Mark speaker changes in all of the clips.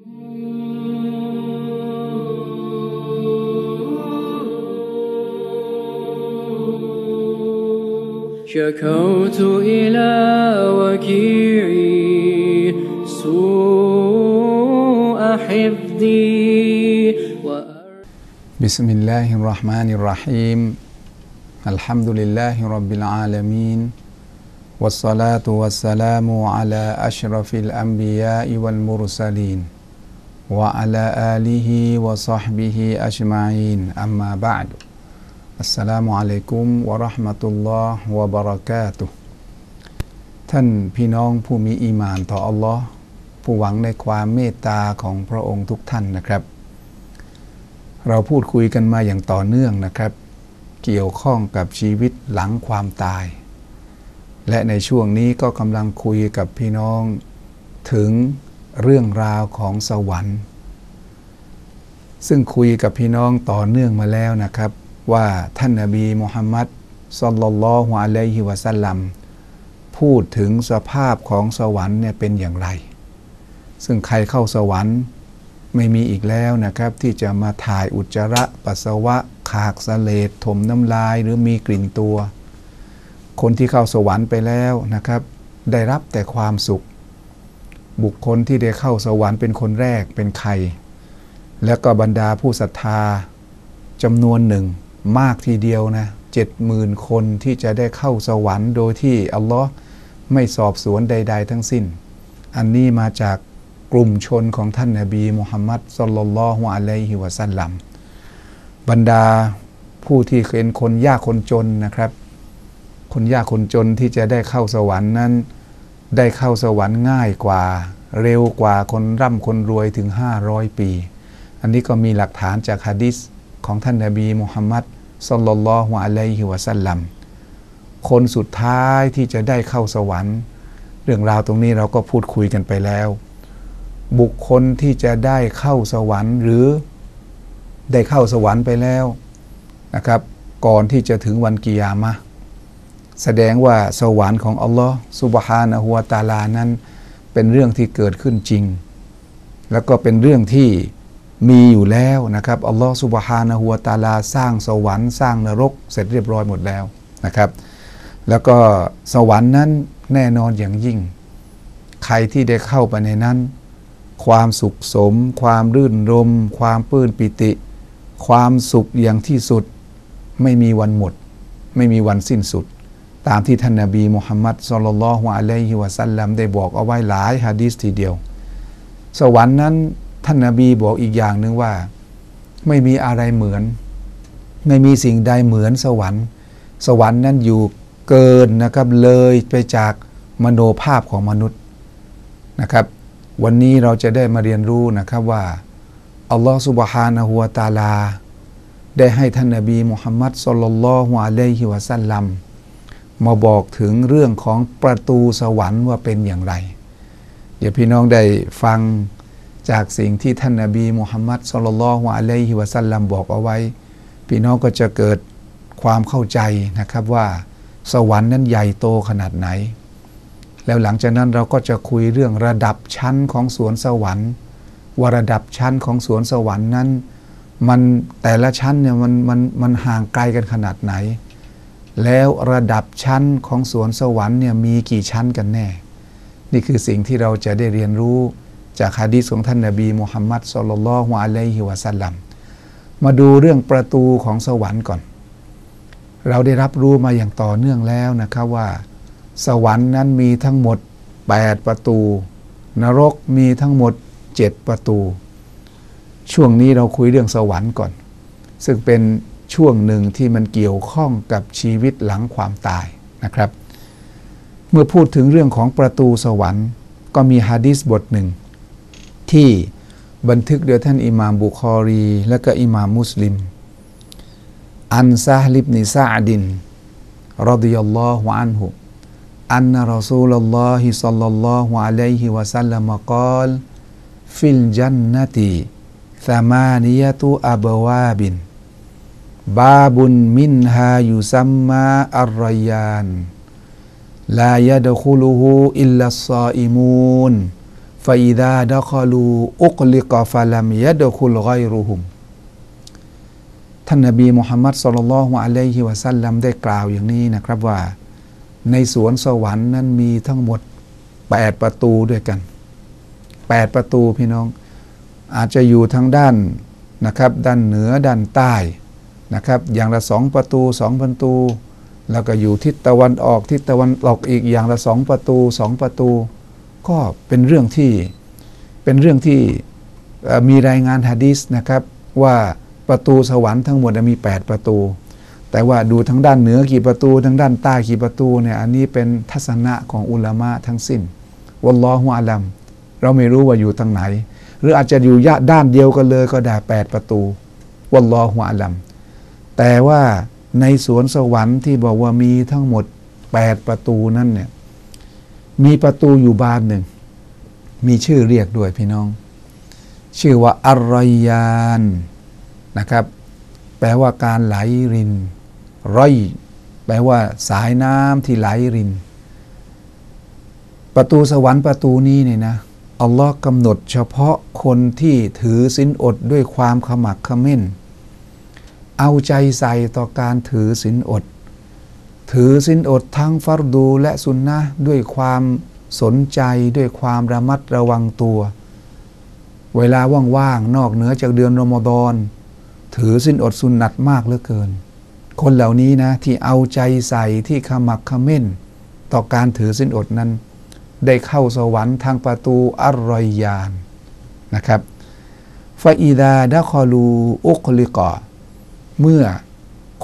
Speaker 1: شكوت إلى وكيعي سوء حفظي
Speaker 2: بسم الله الرحمن الرحيم. الحمد لله رب العالمين والصلاة والسلام على أشرف الأنبياء والمرسلين. وعلى آله وصحبه أجمعين أما بعد อัสสลามุอะลัยกุมวะราะห์มะตุลลอฮ์วะบะเราะกาตุท่านพี่น้องผู้มีอีมานต่ออัลลอฮ์ผู้หวังในความเมตตาของพระองค์ทุกท่านนะครับ เราพูดคุยกันมาอย่างต่อเนื่องนะครับ เกี่ยวข้องกับชีวิตหลังความตาย และในช่วงนี้ก็กำลังคุยกับพี่น้องถึง เรื่องราวของสวรรค์ ซึ่งคุยกับพี่น้องต่อเนื่องมาแล้วนะครับ ว่าท่านนาบีมุฮัมมัดสลลัลลอฮุอะลัยฮิวะสัลลัมพูดถึงสภาพของสวรรค์เนี่ยเป็นอย่างไร ซึ่งใครเข้าสวรรค์ไม่มีอีกแล้วนะครับ ที่จะมาถ่ายอุจจาระปัสสาวะขากสเลดถมน้ำลายหรือมีกลิ่นตัว คนที่เข้าสวรรค์ไปแล้วนะครับ ได้รับแต่ความสุข บุคคลที่ได้เข้าสวรรค์เป็นคนแรกเป็นใคร และก็บรรดาผู้ศรัทธาจำนวนหนึ่งมากทีเดียวนะเจ็ดหมื่นคนที่จะได้เข้าสวรรค์โดยที่อัลลอฮ์ไม่สอบสวนใด ๆ ทั้งสิ้น อันนี้มาจากกลุ่มชนของท่านนาบีมุฮัมมัดสุลลัลลอฮุอะลัยฮิวะสัลลัมบรรดาผู้ที่เป็นคนยากคนจนนะครับ คนยากคนจนที่จะได้เข้าสวรรค์นั้น ได้เข้าสวรรค์ง่ายกว่า เร็วกว่าคนร่ำคนรวยถึง 500 ปี อันนี้ก็มีหลักฐานจากฮะดิษของท่านนาบีมุฮัมมัดสลลัลลอฮุอะลัยฮิวะสัลลัมคนสุดท้ายที่จะได้เข้าสวรรค์ เรื่องราวตรงนี้เราก็พูดคุยกันไปแล้ว บุคคลที่จะได้เข้าสวรรค์หรือได้เข้าสวรรค์ไปแล้วนะครับ ก่อนที่จะถึงวันกิยามะ แสดงว่าสวรรค์ของอัลลอฮ์สุบฮานะฮุวตาลานั้น เป็นเรื่องที่เกิดขึ้นจริง แล้วก็เป็นเรื่องที่มีอยู่แล้วนะครับอัลลอฮฺสุบฮานะฮัวตาลาสร้างสวรรค์สร้างนรก เสร็จเรียบร้อยหมดแล้วนะครับ แล้วก็สวรรค์นั้นแน่นอนอย่างยิ่ง ใครที่ได้เข้าไปในนั้น ความสุขสม ความรื่นรม ความปื้นปิติ ความสุขอย่างที่สุด ไม่มีวันหมด ไม่มีวันสิ้นสุด ตามที่ท่านนาบีมุฮัมมัดสุลลัลฮวอะลัยฮิวะสัลลัมได้บอกเอาไว้หลายฮะดีษทีเดียว สวรรค์นั้นท่านนาบีบอกอีกอย่างหนึ่งว่า ไม่มีอะไรเหมือน ไม่มีสิ่งใดเหมือนสวรรค์ สวรรค์นั้นอยู่เกินนะครับเลยไปจากมโนภาพของมนุษย์นะครับ วันนี้เราจะได้มาเรียนรู้นะครับว่าอัลลอฮฺสุบฮานะฮูวาตาลา ได้ให้ท่านนาบีมุฮัมมัดสุลลัลฮุอะลัยฮิวะสัลลัม มาบอกถึงเรื่องของประตูสวรรค์ว่าเป็นอย่างไร เดี๋ยวพี่น้องได้ฟังจากสิ่งที่ท่านนาบีมุฮัมมัดสุลลัลฮวอะลัยฮิวะสัลลัมบอกเอาไว้ พี่น้องก็จะเกิดความเข้าใจนะครับว่าสวรรค์นั้นใหญ่โตขนาดไหน แล้วหลังจากนั้นเราก็จะคุยเรื่องระดับชั้นของสวนสวรรค์ว่าระดับชั้นของสวนสวรรค์นั้น มันแต่ละชั้นเนี่ยมันมันมันห่างไกลกันขนาดไหน แล้วระดับชั้นของสวนสวรรค์เนี่ยมีกี่ชั้นกันแน่ นี่คือสิ่งที่เราจะได้เรียนรู้จากฮะดีษของท่านนบีมุฮัมมัดสุลลัลฮุอะลัยฮิวะสัลลัมมาดูเรื่องประตูของสวรรค์ก่อน เราได้รับรู้มาอย่างต่อเนื่องแล้วนะครับว่า สวรรค์นั้นมีทั้งหมด 8 ประตู นรกมีทั้งหมด 7 ประตู ช่วงนี้เราคุยเรื่องสวรรค์ก่อน ซึ่งเป็น ช่วงหนึ่งที่มันเกี่ยวข้องกับชีวิตหลังความตายนะครับ เมื่อพูดถึงเรื่องของประตูสวรรค์ ก็มีฮะดีษบทหนึ่ง ที่บันทึกโดยท่านอิหม่ามบุคอรี และก็อิหม่ามมุสลิม อันซาลิบนิซาดินรดิยัลลอฮุอันฮุอันนรสูลลอฮิสัลลัลลอฮุอะลัยฮิวะสัลลัมกาลฟิลจันนติธามานิยตุอั บาบุนมินฮายุซัมมาอัรยานลายะดคุลูฮูอิลลัสซาอิมูนฟาอิดาดะคอลูอุกลิกฟาลัมยะดคุลไกรุหุมท่านนบีมุฮัมมัดสุลลัลฮุอะลัยฮิวะสัลลัมได้กล่าวอย่างนี้นะครับว่า ในสวนสวรรค์นั้นมีทั้งหมด 8 ประตูด้วยกัน 8 ประตูพี่น้อง อาจจะอยู่ทางด้านนะครับ ด้านเหนือด้านใต้ นะครับอย่างละสองประตูสองประตู แล้วก็อยู่ทิศตะวันออกทิศตะวันออกอีกอย่างละสองประตูสองประตู ก็เป็นเรื่องที่เป็นเรื่องที่มีรายงานฮะดีสนะครับว่าประตูสวรรค์ทั้งหมดมี 8 ประตู แต่ว่าดูทั้งด้านเหนือกี่ประตูทั้งด้านใต้กี่ประตูเนี่ยอันนี้เป็นทัศนะของอุลามะทั้งสิ้นวัลลอฮุอาลัมเราไม่รู้ว่าอยู่ทางไหน หรืออาจจะอยู่ยะด้านเดียวกันเลยก็ได้ 8 ประตูวัลลอฮุอาลัม แต่ว่าในสวนสวรรค์ที่บอกว่ามีทั้งหมด 8 ประตูนั้นเนี่ย มีประตูอยู่บานหนึ่ง มีชื่อเรียกด้วยพี่น้อง ชื่อว่าอารยานนะครับ แปลว่าการไหลรินร้อยแปลว่าสายน้ำที่ไหลริน ประตูสวรรค์ประตูนี้เนี่ยนะอัลลอฮ์กำหนดเฉพาะคนที่ถือสินอดด้วยความขมักขม้น เอาใจใส่ต่อการถือสินอด ถือสินอดทั้งฟัรดูและสุนนะด้วยความสนใจด้วยความระมัดระวังตัว เวลาว่างๆนอกเหนือจากเดือนรอมฎอนถือสินอดสุนนัดมากเหลือเกิน คนเหล่านี้นะที่เอาใจใส่ที่ขมักขม้น ต่อการถือสินอดนั้น ได้เข้าสวรรค์ทางประตูอรอยยานนะครับฟาอีดาดะคอลูอุคลิกอ เมื่อ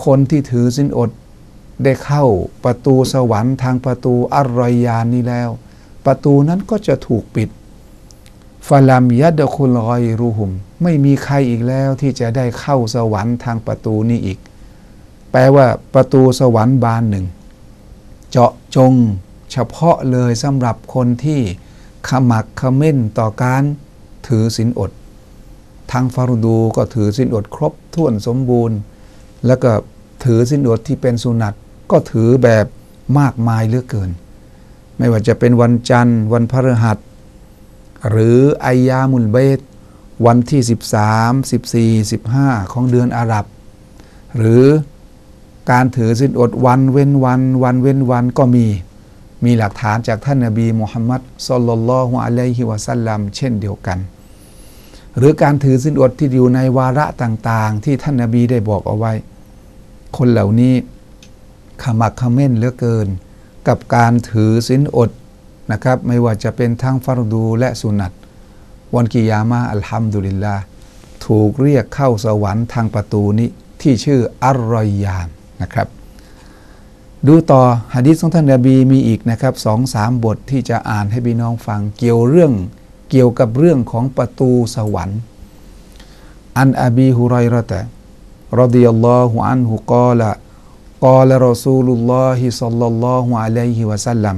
Speaker 2: คนที่ถือสินอดได้เข้าประตูสวรรค์ทางประตูอรอยยานนี้แล้ว ประตูนั้นก็จะถูกปิดฟาลัมยัดคุลอยรูหุม ไม่มีใครอีกแล้วที่จะได้เข้าสวรรค์ทางประตูนี้อีก แปลว่าประตูสวรรค์บานหนึ่ง เจาะจงเฉพาะเลยสำหรับคนที่ขมักขม้นต่อการถือศีลอด ทางฟารุดูก็ถือศีลอดครบถ้วนสมบูรณ์ แล้วก็ถือศีลอดที่เป็นสุนัตก็ถือแบบมากมายเหลือเกิน ไม่ว่าจะเป็นวันจันทร์ วันพฤหัส หรืออายามุลเบตวันที่ 13 14 15 ของเดือนอาหรับ หรือการถือสินอดวันเว้นวัน วันเว้นวันก็มีมีหลักฐานจากท่านนบีมุฮัมมัดสุลลัลลอฮุอะลัยฮิวะสัลลัมเช่นเดียวกัน หรือการถือสินอดที่อยู่ในวาระต่างๆ ที่ท่านนบีได้บอกเอาไว้ คนเหล่านี้ขมักขม้นเหลือเกิน กับการถือสินอดนะครับไม่ว่าจะเป็นทั้งฟารดูและสุนัตวันกิยามาอัลฮัมดุลิลลาถูกเรียกเข้าสวรรค์ทางประตูนี้ที่ชื่ออัลรอยยานนะครับ ดูต่อฮะดิษของท่านนบีมีอีกนะครับสองสามบทที่จะอ่านให้พี่น้องฟังเกี่ยวเรื่อง เกี่ยวกับเรื่องของประตูสวรรค์ อันอบีฮุไรรตะรดิยัลลอฮุอันฮุกอละกอละรอซูลุลลอฮิซัลลัลลอฮุอะลัยฮิวะสัลลัม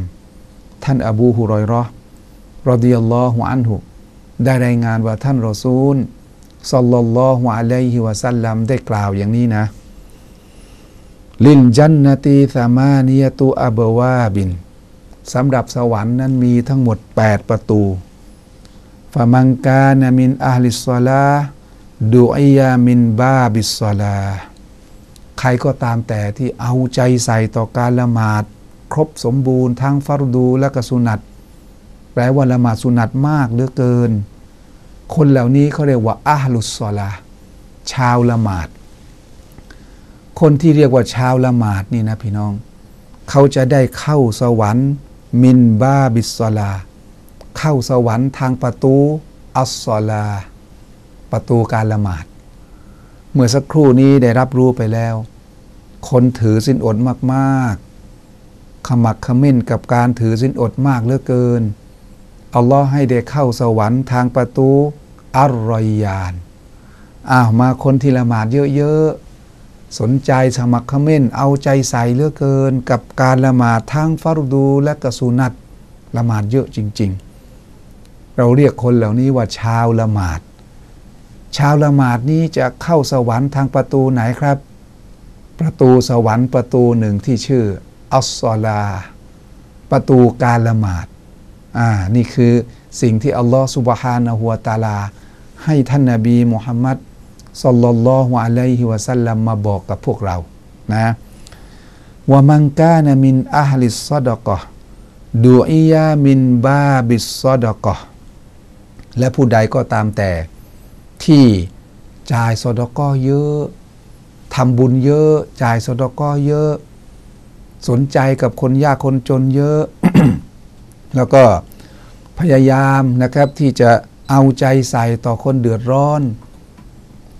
Speaker 2: ท่านอบูฮุรอยรอรดิยัลลอฮุอันหุได้รายงานว่าท่านรอซูลสัลลัลลอฮุอะลัยฮิวะสัลลัมได้กล่าวอย่างนี้นะ ลินจันนตีสามานียตุอับวาบินสำหรับสวรรค์นั้นมีทั้งหมด 8 ประตู ฟามังกานามินอาลิสซาลาดูอียามินบาบิสซาลาใครก็ตามแต่ที่เอาใจใส่ต่อการละหมาด ครบสมบูรณ์ทั้งฟารดูและกสุนัตแปลว่าละหมาดสุนัตมากเหลือเกิน คนเหล่านี้เขาเรียกว่าอาลุสซอลาชาวละหมาด คนที่เรียกว่าชาวละหมาดนี่นะพี่น้อง เขาจะได้เข้าสวรรค์มินบาบิสซอลา เข้าสวรรค์ทางประตูอัสซอลา ประตูการละหมาด เมื่อสักครู่นี้ได้รับรู้ไปแล้ว คนถือสินอดมากๆ ขมักขม้นกับการถือสินอดมากเหลือเกิน อัลลอฮ์ให้ได้เข้าสวรรค์ทางประตูอัลรอยยานอ้าวมาคนที่ละหมาดเยอะๆ สนใจสมัครขม้น เอาใจใส่เหลือเกิน กับการละหมาดทั้งฟารดูและกสุนัตละหมาดเยอะจริง ๆ เราเรียกคนเหล่านี้ว่าชาวละหมาด ชาวละหมาดนี้จะเข้าสวรรค์ทางประตูไหนครับ ประตูสวรรค์ประตูหนึ่งที่ชื่ออัสซอลา ประตูการละหมาดอ่านี่คือสิ่งที่อัลลอฮฺสุบฮานะฮุวตาลา ให้ท่านนาบีมุฮัมมัดสัลลัลลอฮุอะลัยฮิวะสัลลัมมาบอกกับพวกเรานะว่ามังกานะมินอัลลิสซอดกะดูอียามินบาบิสซอดกะ และผู้ใดก็ตามแต่ที่จ่ายสอดก็เยอะทำบุญเยอะจ่ายสอดก็เยอะ สนใจกับคนยากคนจนเยอะ แล้วก็พยายามนะครับที่จะเอาใจใส่ต่อคนเดือดร้อน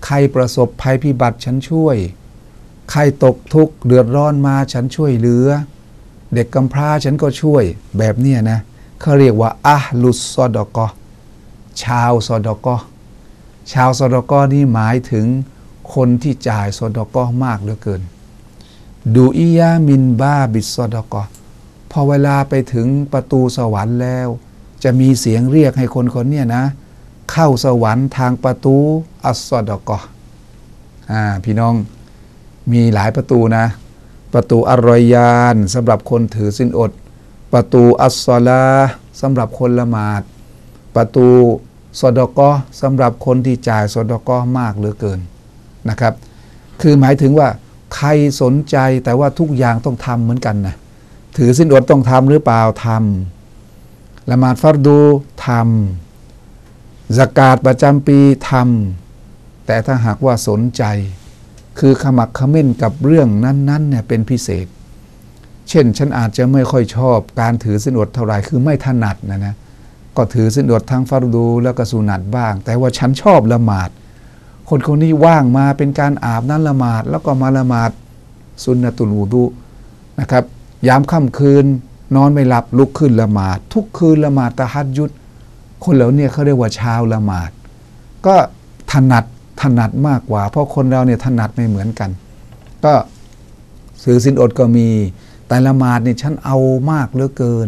Speaker 2: ใครประสบภัยพิบัติฉันช่วย ใครตกทุกข์เดือดร้อนมาฉันช่วยเหลือ เด็กกำพร้าฉันก็ช่วยแบบเนี้ยนะเขาเรียกว่าอะลุสซอดกอ ชาวสอดกอชาวสอดกอนี่หมายถึงคนที่จ่ายสอดกอมากเหลือเกิน ดูอียามินบ้าบิสซอดกอพอเวลาไปถึงประตูสวรรค์แล้ว จะมีเสียงเรียกให้คนคนเนี้นะ เข้าสวรรค์ทางประตูอัสซอดกออ่าพี่น้องมีหลายประตูนะ ประตูอรอยยานสำหรับคนถือสินอด ประตูอัสซอลาสำหรับคนละหมาด ประตูสอดกอสำหรับคนที่จ่ายสอดกอมากเหลือเกินนะครับ คือหมายถึงว่าใครสนใจแต่ว่าทุกอย่างต้องทำเหมือนกันนะถือสินอดต้องทำหรือเปล่าทำละหมาดฟัรดูทำสกาดประจำปีทำแต่ถ้าหากว่าสนใจ คือขมักขม้นกับเรื่องนั้นๆเนี่ยเป็นพิเศษ เช่นฉันอาจจะไม่ค่อยชอบการถือสินอดเท่าไหร่คือไม่ถนัดนะนะ ก็ถือสินอดทั้งฟัรดูแล้วก็สุนัตบ้าง แต่ว่าฉันชอบละหมาด คนคนนี้ว่างมาเป็นการอาบนั้นละหมาด แล้วก็มาละหมาดสุนนตุลวูดุนะครับ ยามค่ำคืนนอนไม่หลับลุกขึ้นละหมาด ทุกคืนละหมาดตะฮัดยุด คนเหล่านี้เขาเรียกว่าชาวละหมาด ก็ถนัดถนัดมากกว่า เพราะคนเราเนี่ยถนัดไม่เหมือนกัน ก็ซื้อสินอดก็มีแต่ละหมาดเนี่ยฉันเอามากเหลือเกิน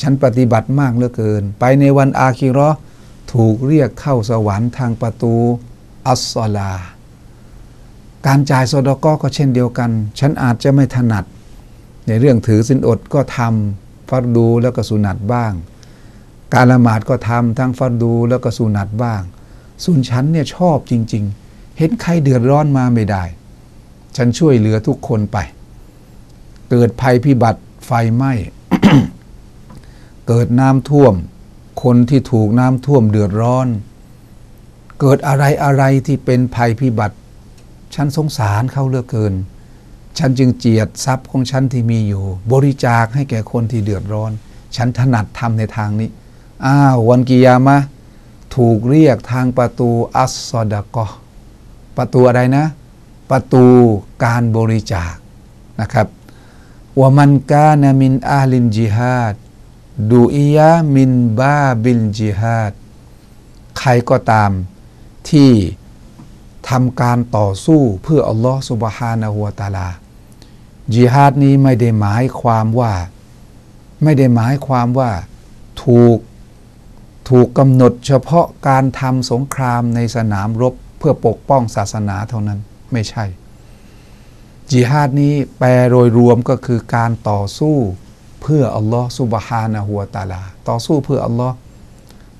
Speaker 2: ฉันปฏิบัติมากเหลือเกิน ไปในวันอาคิรอถูกเรียกเข้าสวรรค์ทางประตูอัสซอลา การจ่ายสดก็ก็เช่นเดียวกัน ฉันอาจจะไม่ถนัด ในเรื่องถือสินอดก็ทำฟัดดูแล้วก็สุนัตบ้าง การละหมาดก็ทำทั้งฟัดดูแล้วก็สุนัตบ้าง ส่วนฉันเนี่ยชอบจริง ๆ เห็นใครเดือดร้อนมาไม่ได้ ฉันช่วยเหลือทุกคนไป เกิดภัยพิบัติไฟไหม้ เกิดน้ำท่วม คนที่ถูกน้ำท่วมเดือดร้อน เกิดอะไรอะไรที่เป็นภัยพิบัติ ฉันสงสารเขาเหลือเกิน ฉันจึงเจียดทรัพย์ของฉันที่มีอยู่ บริจาคให้แก่คนที่เดือดร้อน ฉันถนัดทำในทางนี้ อ้าววันกิยามะ ถูกเรียกทางประตูอัสซอดะกอประตูอะไรนะ ประตูการบริจาคนะครับว่ามันกานามินอาลินจิฮาด ดูอียะมินบาบิลจิฮาดใครก็ตามที่ทำการต่อสู้เพื่ออัลลอฮฺสุบฮานะฮัวตาลาจิฮาดนี้ไม่ได้หมายความว่า ไม่ได้หมายความว่าถูกถูกกำหนดเฉพาะการทำสงครามในสนามรบเพื่อปกป้องศาสนาเท่านั้นไม่ใช่จิฮาดนี้แปลโดยรวมก็คือการต่อสู้ เพื่ออัลลอฮ์สุบฮานะฮัวตาลา ต่อสู้เพื่ออัลลอฮ์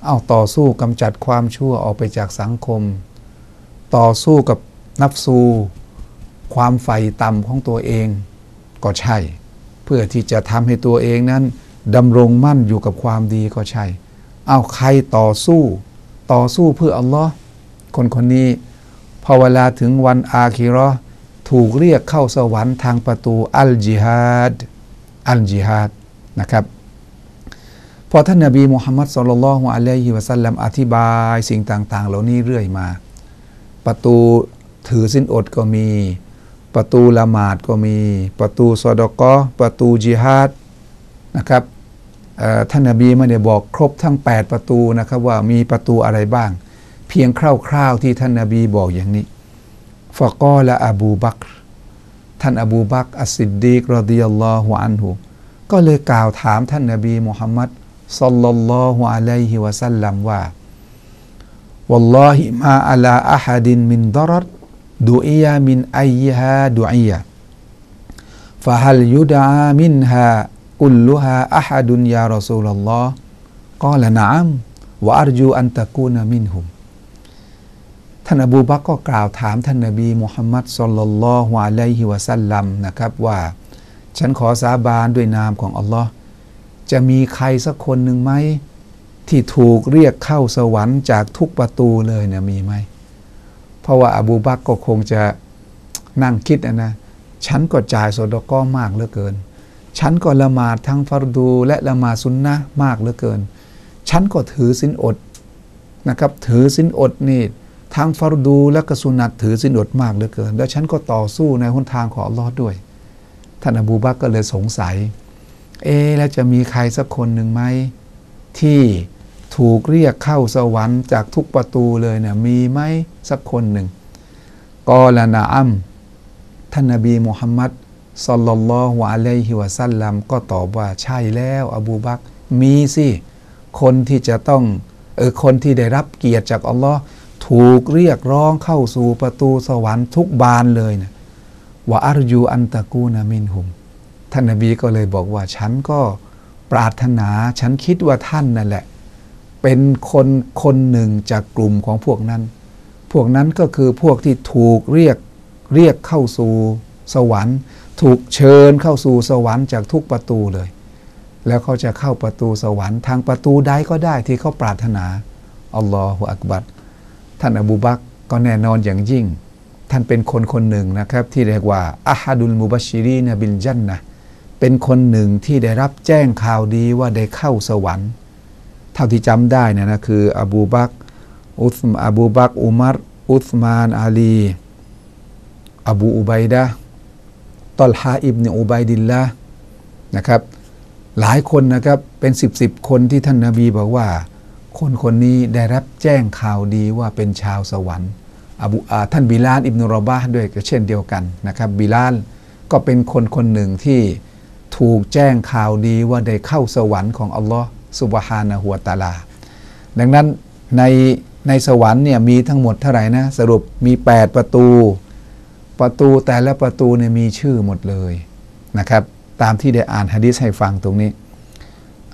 Speaker 2: เอาต่อสู้กำจัดความชั่วออกไปจากสังคม ต่อสู้กับนับซู ความใฝ่ต่ำของตัวเอง ก็ใช่ เพื่อที่จะทำให้ตัวเองนั้นดำรงมั่นอยู่กับความดีก็ใช่ เอาใครต่อสู้ ต่อสู้เพื่ออัลลอฮ์คนคนนี้พอเวลาถึงวันอาคิรอถูกเรียกเข้าสวรรค์ทางประตูอัลจิฮัด อัลจิฮัดนะครับพอท่านนบีมุฮัมมัดสุลลัลฮุอะลัยฮิวะสัลลัมอธิบายสิ่งต่าง ๆ เหล่านี้เรื่อยมา ประตูถือสินอดก็มี ประตูละหมาดก็มี ประตูซอดกอประตูจิฮัดนะครับท่านนบีไม่ได้บอกครบทั้ง 8 ประตูนะครับว่ามีประตูอะไรบ้าง เพียงคร่าวๆที่ท่านนบีบอกอย่างนี้ฟะกอละอบูบักร ท่านอบูบักอัสซิดดีกรดิยัลลอฮุอันหุก็เลยกล่าวถามท่านนบีมุฮัมมัดสัลลัลลอฮุอะลัยฮิวะสัลลัมว่า والله ما على أحد من ضرر دعي من أيها دعية فهل يدعى منها كلها أحد يا رسول الله قال نعم วะอา ท่านอบูบักก็กล่าวถามท่านนบีมุฮัมมัดสุลลัลลอฮุอะลัยฮิวะสัลลัมนะครับว่า ฉันขอสาบานด้วยนามของอัลลอฮ์จะมีใครสักคนหนึ่งไหมที่ถูกเรียกเข้าสวรรค์จากทุกประตูเลยเนี่ยมีไหม เพราะว่าอบูบักก็คงจะนั่งคิดนะนะฉันก็จ่ายสดก้อมากเหลือเกิน ฉันก็ละหมาดทั้งฟารดูและละหมาดซุนนะมากเหลือเกิน ฉันก็ถือสินอดนะครับ ถือสินอดนี่ ทั้งฟารดูและกสุนัตถือสินอดมากเหลือเกิน แล้วฉันก็ต่อสู้ในหนทางของอัลลอฮ์ด้วย ท่านอบูบักก็เลยสงสัย เอ๊แล้วจะมีใครสักคนหนึ่งไหมที่ถูกเรียกเข้าสวรรค์จากทุกประตูเลยเนี่ยมีไหมสักคนหนึ่งกอลานาอัมท่านนบีมุฮัมมัดสัลลัลลอฮุอะลัยฮิวะสัลลัมก็ตอบว่าใช่แล้วอบูบักมีสิ คนที่จะต้องเออคนที่ได้รับเกียรติจากอัลลอฮ์ ถูกเรียกร้องเข้าสู่ประตูสวรรค์ทุกบานเลยนะว่าอารยูอันตะกูนามินหุม ท่านนบีก็เลยบอกว่าฉันก็ปรารถนาฉันคิดว่าท่านนั่นแหละ เป็นคนคนหนึ่งจากกลุ่มของพวกนั้น พวกนั้นก็คือพวกที่ถูกเรียกเรียกเข้าสู่สวรรค์ ถูกเชิญเข้าสู่สวรรค์จากทุกประตูเลย แล้วเขาจะเข้าประตูสวรรค์ทางประตูใดก็ได้ที่เขาปรารถนาอัลลอฮฺอักบัด ท่านอบูบักก็แน่นอนอย่างยิ่ง ท่านเป็นคนคนหนึ่งนะครับ ที่เรียกว่าอาฮัดุลมุบัชิรีนบินจันนะเป็นคนหนึ่งที่ได้รับแจ้งข่าวดีว่าได้เข้าสวรรค์ เท่าที่จำได้นะนะคืออบูบักอุสมอบูบักอุมารอุสมานอาลีอบูอุบัยดะตอลฮาอิบเนอุบัยดิลละนะครับ หลายคนนะครับเป็นสิบสิบคนที่ท่านนาบีบอกว่า คนคนนี้ได้รับแจ้งข่าวดีว่าเป็นชาวสวรรค์อบูอาท่านบิลาลอิบนุรบาด้วยก็เช่นเดียวกันนะครับบิลาลก็เป็นคนคนหนึ่งที่ถูกแจ้งข่าวดีว่าได้เข้าสวรรค์ของอัลลอฮ์สุบฮานะหัวตาลา ดังนั้นในในสวรรค์เนี่ยมีทั้งหมดเท่าไหร่นะ สรุปมี 8 ประตู ประตูแต่ละประตูเนี่ยมีชื่อหมดเลยนะครับ ตามที่ได้อ่านฮะดิษให้ฟังตรงนี้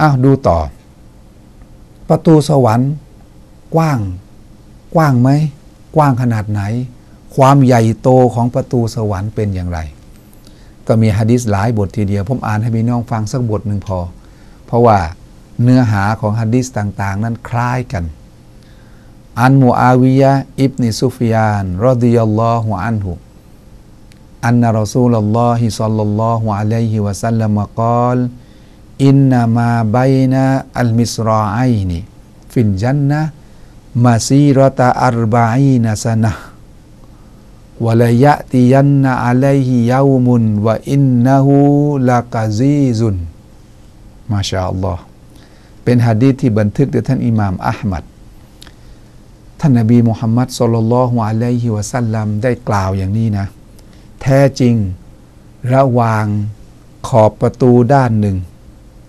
Speaker 2: อ้าวดูต่อ ประตูสวรรค์ กว้าง กว้างไหม กว้างขนาดไหน ความใหญ่โตของประตูสวรรค์เป็นอย่างไร ก็มีฮะดิษหลายบททีเดียว ผมอ่านให้พี่น้องฟังสักบทหนึ่งพอ เพราะว่าเนื้อหาของฮะดิษต่างๆ นั้นคล้ายกัน อันมูอาวิยะอิบนิซุฟยานรดิยัลลอฮุอันฮุอันนารอซูลลอฮิซัลลัลลอฮุอะลัยฮิวะสัลลัมกอล อินนามาบัยนะอัลมิสรอไอนีฟินจันนะมาซีรตาอัรบะอีนสนะวลยะติยันนะอะลัยฮิยามุนวะอินนะฮูลากาซีซุนมาชาอัลลอฮ์เป็นฮะดีษที่บันทึกโดยท่านอิหม่ามอัลมัดท่านนบีมุฮัมมัดสุลลัลฮุอะลัยฮิวะสัลลัมได้กล่าวอย่างนี้นะ แท้จริงระหว่างขอบประตูด้านหนึ่ง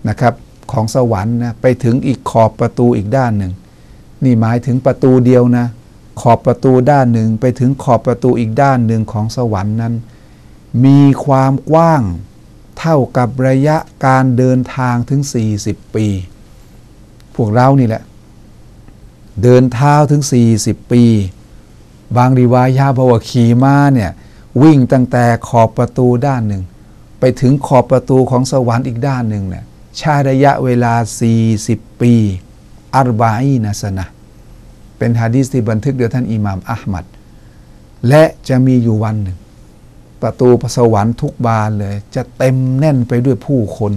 Speaker 2: นะครับของสวรรค์นะไปถึงอีกขอบประตูอีกด้านหนึ่ง นี่หมายถึงประตูเดียวนะ ขอบประตูด้านหนึ่ง ไปถึงขอบประตูอีกด้านหนึ่งของสวรรค์นั้น มีความกว้างเท่ากับระยะการเดินทางถึง 40 ปี พวกเรานี่แหละ เดินเท้าถึง 40 ปี บางรีวายาบอกว่าขี่ม้าเนี่ยวิ่งตั้งแต่ขอบประตูด้านหนึ่ง ไปถึงขอบประตูของสวรรค์อีกด้านหนึ่งเนี่ย ใช้ระยะเวลา 40 ปีอัรบาอีนัสนะ เป็นฮะดีษที่บันทึกโดยท่านอิหม่ามอัลมัด และจะมีอยู่วันหนึ่ง ประตูสวรรค์ทุกบานเลย จะเต็มแน่นไปด้วยผู้คน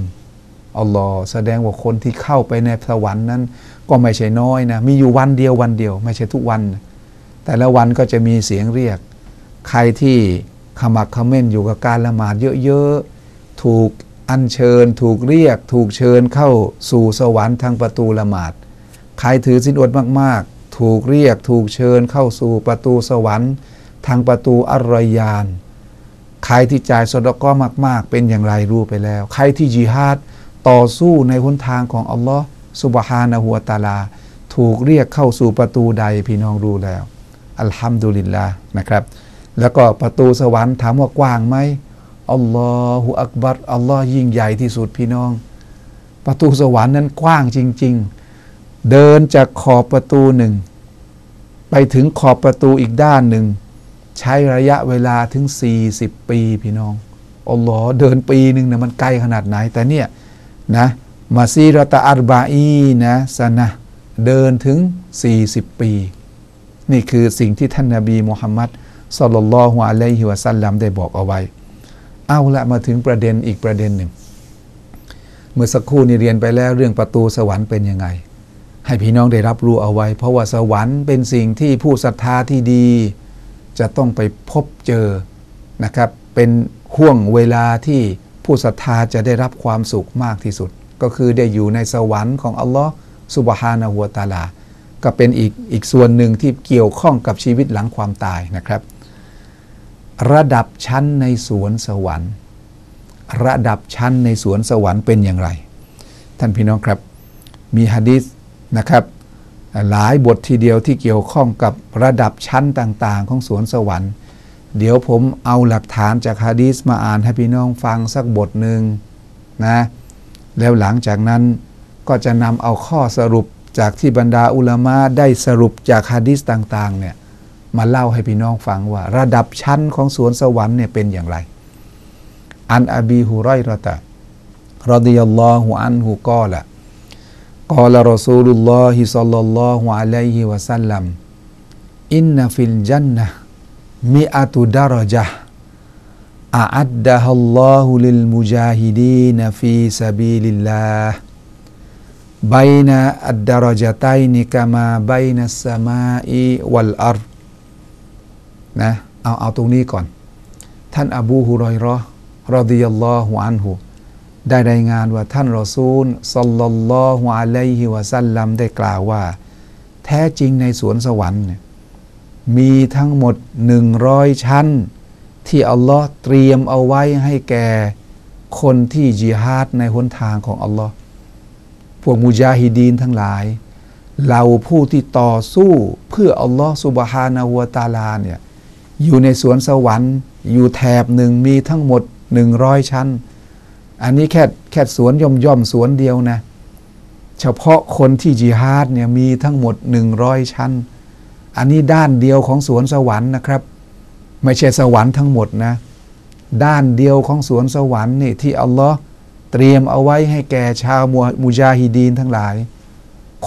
Speaker 2: อัลลอฮ์แสดงว่าคนที่เข้าไปในสวรรค์นั้น ก็ไม่ใช่น้อยนะ มีอยู่วันเดียววันเดียว ไม่ใช่ทุกวัน แต่ละวันก็จะมีเสียงเรียก ใครที่ขมักขม้นอยู่กับการละหมาดเยอะๆ ถูก อัญเชิญถูกเรียก ถูกเชิญเข้าสู่สวรรค์ทางประตูละหมาดใครถือสินอดมาก ๆ ถูกเรียกถูกเชิญเข้าสู่ประตูสวรรค์ ทางประตูอรยาน ใครที่จ่ายสดก็มาก ๆ เป็นอย่างไรรู้ไปแล้ว ใครที่จิฮาดต่อสู้ในหนทางของอัลลอฮ์สุบฮานะหัวตาลา ถูกเรียกเข้าสู่ประตูใดพี่น้องรู้แล้ว อัลฮัมดุลิลละนะครับ แล้วก็ประตูสวรรค์ถามว่ากว้างไหม อัลลอฮฺอักบัรอัลลอฮ์ยิ่งใหญ่ที่สุดพี่น้อง ประตูสวรรค์นั้นกว้างจริง ๆ เดินจากขอบประตูหนึ่ง ไปถึงขอบประตูอีกด้านหนึ่ง ใช้ระยะเวลาถึง 40 ปีพี่น้องอัลลอฮ์เดินปีหนึ่งนะมันไกลขนาดไหนแต่เนี่ยนะมาซีรตาอัรบาอีนะสนะเดินถึง 40 ปี นี่คือสิ่งที่ท่านนาบีมุฮัมมัดสลลัลลอฮุอะลัยฮิวะสัลลัมได้บอกเอาไว้ เอาละมาถึงประเด็นอีกประเด็นหนึ่ง เมื่อสักครู่นี้เรียนไปแล้วเรื่องประตูสวรรค์เป็นยังไง ให้พี่น้องได้รับรู้เอาไว้ เพราะว่าสวรรค์เป็นสิ่งที่ผู้ศรัทธาที่ดี จะต้องไปพบเจอนะครับ เป็นห่วงเวลาที่ผู้ศรัทธาจะได้รับความสุขมากที่สุด ก็คือได้อยู่ในสวรรค์ของอัลลอฮ์สุบฮานะฮัวตาลา ก็เป็นอีกอีกส่วนหนึ่งที่เกี่ยวข้องกับชีวิตหลังความตายนะครับ ระดับชั้นในสวนสวรรค์ ระดับชั้นในสวนสวรรค์เป็นอย่างไร ท่านพี่น้องครับ มีฮะดิษนะครับ หลายบททีเดียวที่เกี่ยวข้องกับระดับชั้นต่างๆ ของสวนสวรรค์ เดี๋ยวผมเอาหลักฐานจากฮะดีษมาอ่านให้พี่น้องฟังสักบทหนึ่งนะแล้วหลังจากนั้นก็จะนำเอาข้อสรุปจากที่บรรดาอุลามะได้สรุปจากฮะดีษต่างๆเนี่ย มาเล่าให้พี่น้องฟังว่า ระดับชั้นของสวนสวรรค์เนี่ยเป็นอย่างไร อันอบีฮุไรรอตะรดิยัลลอฮุอันฮุกอละกอลรอซูลุลลอฮิซัลลัลลอฮุอะลัยฮิวะสัลลัมอินนฟิลจันนะมิอะตุดารจห์อาอัดดะฮัลลอฮุลิลมุจาฮิดีนฟีซาบีลิลลาห์บายนะอัดดารจตัย นะเอาเอาตรงนี้ก่อน ท่านอบูฮุรอยรอรอดิยัลลอฮุอันฮุได้รายงานว่าท่านรอซูลสัลลัลลอฮุอะลัยฮิวะสัลลัมได้กล่าวว่า แท้จริงในสวนสวรรค์มีทั้งหมดหนึ่งร้อยชั้น ที่อัลลอฮ์เตรียมเอาไว้ให้แก่คนที่จิฮาดในหนทางของอัลลอฮ์พวกมุจาฮิดีนทั้งหลาย เราผู้ที่ต่อสู้เพื่ออัลลอฮ์สุบฮานาหัวตาลาเนี่ย อยู่ในสวนสวรรค์ อยู่แถบหนึ่งมีทั้งหมดหนึ่งร้อยชั้น อันนี้แค่แค่สวนย่อมย่อมสวนเดียวนะ เฉพาะคนที่จิฮาดเนี่ยมีทั้งหมดหนึ่งร้อยชั้น อันนี้ด้านเดียวของสวนสวรรค์นะครับ ไม่ใช่สวรรค์ทั้งหมดนะ ด้านเดียวของสวนสวรรค์นี่ที่อัลลอฮ์เตรียมเอาไว้ให้แก่ชาวมุจาฮิดีนทั้งหลาย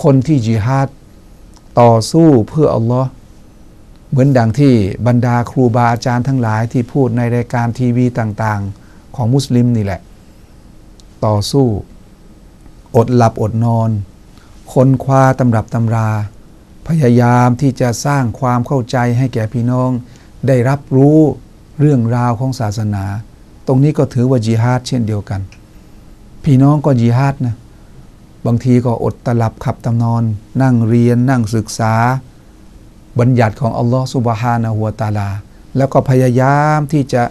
Speaker 2: คนที่จิฮาดต่อสู้เพื่ออัลลอฮ์ เหมือนดังที่บรรดาครูบาอาจารย์ทั้งหลายที่พูดในรายการทีวีต่างๆ ของมุสลิมนี่แหละ ต่อสู้ อดหลับอดนอน ค้นคว้าตำรับตำรา พยายามที่จะสร้างความเข้าใจให้แก่พี่น้อง ได้รับรู้เรื่องราวของศาสนา ตรงนี้ก็ถือว่าจิฮาดเช่นเดียวกัน พี่น้องก็จิฮาดนะบางทีก็อดตลับขับตำนอน นั่งเรียนนั่งศึกษา บัญญัติของอัลลอฮฺสุบฮานะฮัวตาลา แล้วก็พยายามที่จะ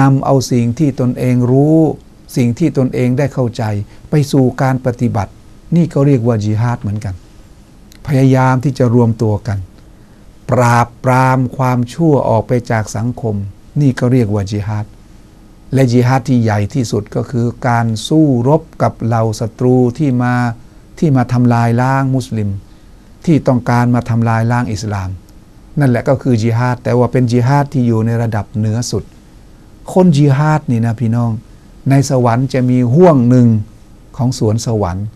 Speaker 2: นำเอาสิ่งที่ตนเองรู้ สิ่งที่ตนเองได้เข้าใจ ไปสู่การปฏิบัติ นี่ก็เรียกว่าจิฮาดเหมือนกัน พยายามที่จะรวมตัวกัน ปราบปรามความชั่วออกไปจากสังคม นี่ก็เรียกว่าจิฮาดและจิฮาดที่ใหญ่ที่สุดก็คือการสู้รบกับเหล่าศัตรูที่มาที่มาทำลายล้างมุสลิม ที่ต้องการมาทำลายล้างอิสลาม นั่นแหละก็คือจิฮาดแต่ว่าเป็นจิฮาดที่อยู่ในระดับเหนือสุด คนจิฮาดนี่นะพี่น้อง ในสวรรค์จะมีห่วงหนึ่งของสวนสวรรค์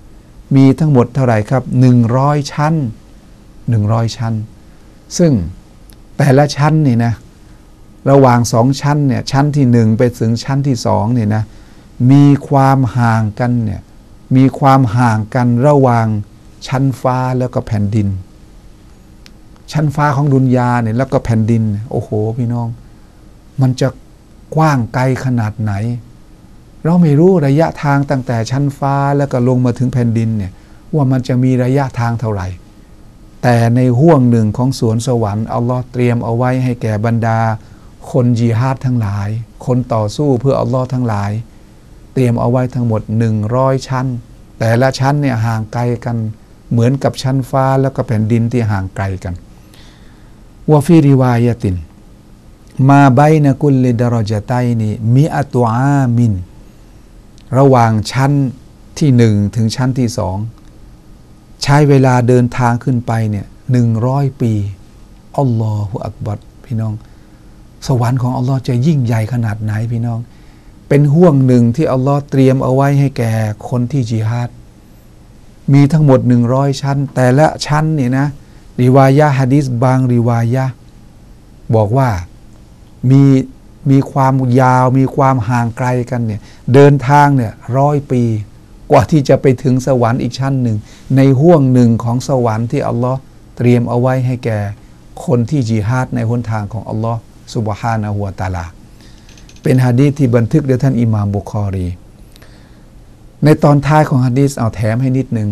Speaker 2: มีทั้งหมดเท่าไหร่ครับหนึ่งร้อยชั้นหนึ่งร้อยชั้น ซึ่งแต่ละชั้นนี่นะระหว่างสองชั้นเนี่ยชั้นที่หนึ่งไปถึงชั้นที่สองเนี่ยนะมีความห่างกันเนี่ยมีความห่างกันระหว่างชั้นฟ้าแล้วก็แผ่นดิน ชั้นฟ้าของดุนยาเนี่ยแล้วก็แผ่นดิน โอ้โห พี่น้อง มันจะกว้างไกลขนาดไหน เราไม่รู้ระยะทางตั้งแต่ชั้นฟ้าแล้วก็ลงมาถึงแผ่นดินเนี่ยว่ามันจะมีระยะทางเท่าไหร่ แต่ในห่วงหนึ่งของสวนสวรรค์อัลลอฮ์เตรียมเอาไว้ให้แก่บรรดา คนจีฮาดทั้งหลาย คนต่อสู้เพื่ออัลลอฮ์ทั้งหลาย เตรียมเอาไว้ทั้งหมด 100 ชั้น แต่ละชั้นเนี่ยห่างไกลกันเหมือนกับชั้นฟ้าแล้วก็แผ่นดินที่ห่างไกลกัน วาฟิริวายติน มาไบนะกุลลิดารจาไตนี่มิอัตอามิน ระหว่างชั้นที่หนึ่งถึงชั้นที่สองใช้เวลาเดินทางขึ้นไปเนี่ยหนึ่งร้อยปีอัลลอฮฺอักบัดพี่น้อง สวรรค์ของอัลลอฮ์จะยิ่งใหญ่ขนาดไหนพี่น้อง เป็นห่วงหนึ่งที่อัลลอฮ์เตรียมเอาไว้ให้แก่คนที่จิฮาดมีทั้งหมดหนึ่งร้อยชั้น แต่ละชั้นเนี่ยนะ ริวายะฮะดิษบางริวายะบอกว่ามีมีความยาวมีความห่างไกลกันเนี่ยเดินทางเนี่ยร้อยปีกว่าที่จะไปถึงสวรรค์อีกชั้นหนึ่ง ในห่วงหนึ่งของสวรรค์ที่อัลลอฮ์เตรียมเอาไว้ให้แก่คนที่จิฮาดในหนทางของอัลลอฮ์สุบฮานะฮัวตาลา เป็นฮะดีษที่บันทึกโดยท่านอิหม่ามบุคอรี ในตอนท้ายของฮะดีษเอาแถมให้นิดนึง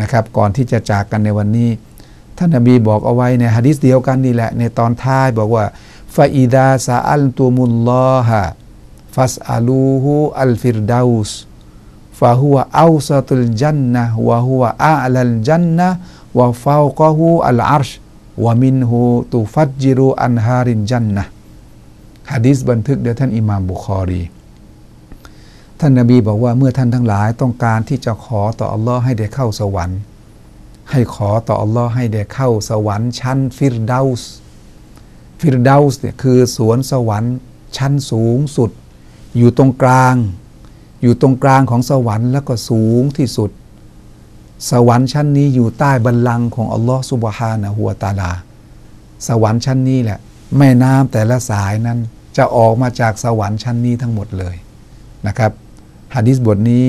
Speaker 2: นะครับ ก่อนที่จะจากกันในวันนี้ ท่านนบีบอกเอาไว้ในฮะดีษเดียวกันนี่แหละ ในตอนท้ายบอกว่าฟาอิดาซาอัลตุมุลลอฮะฟัสอาลูฮูอัลฟิรดาอุสฟาฮัวอัลซาตุลจันนะวะฮัวอาลัลจันนะวะฟาวกะฮูอัลอาร์ชวะมินฮูตุฟัดจิรุอันฮารินจันนะฮะดีษบันทึกโดยท่านอิหม่ามบุคอรี ท่านนบีบอกว่าเมื่อท่านทั้งหลายต้องการที่จะขอต่ออัลลอฮ์ให้ได้เข้าสวรรค์ ให้ขอต่ออัลลอฮ์ให้ได้เข้าสวรรค์ชั้นฟิรดาสฟิรดาสเนี่ยคือสวนสวรรค์ชั้นสูงสุด อยู่ตรงกลาง อยู่ตรงกลางของสวรรค์แล้วก็สูงที่สุด สวรรค์ชั้นนี้อยู่ใต้บัลลังก์ของอัลลอฮ์สุบฮานะฮัวตาลา สวรรค์ชั้นนี้แหละแม่น้ำแต่ละสายนั้นจะออกมาจากสวรรค์ชั้นนี้ทั้งหมดเลยนะครับฮะดิษบทนี้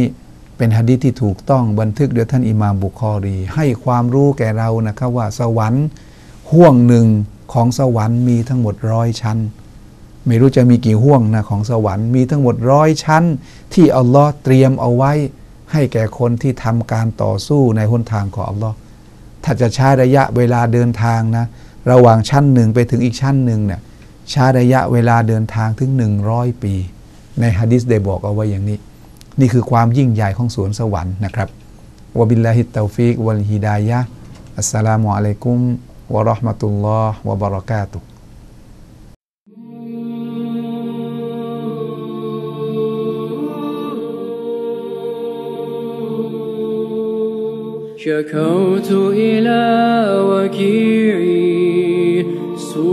Speaker 2: เป็นฮะดิษที่ถูกต้องบันทึกโดยท่านอิหม่ามบุคอรี ให้ความรู้แก่เรานะครับว่าสวรรค์ห่วงหนึ่งของสวรรค์มีทั้งหมดร้อยชั้น ไม่รู้จะมีกี่ห่วงนะของสวรรค์มีทั้งหมดร้อยชั้น ที่อัลลอฮ์เตรียมเอาไว้ ให้แก่คนที่ทำการต่อสู้ในหนทางของอัลลอฮ์ถ้าจะใช้ระยะเวลาเดินทางนะระหว่างชั้นหนึ่งไปถึงอีกชั้นหนึ่งเนี่ยใช้ระยะเวลาเดินทางถึงหนึ่งร้อยปี ในฮะดิษได้บอกเอาไว้อย่างนี้ นี่คือความยิ่งใหญ่ของสวนสวรรค์นะครับวบิลลาฮิตตาฟิกวัลฮิดายะอัสสลามุอะลัยกุมวะราะ
Speaker 1: ห์มะ
Speaker 2: ตุลลอฮ์วะบะเราะกาตุ
Speaker 1: ฮชะกาวตุอิลาวะกีรีซู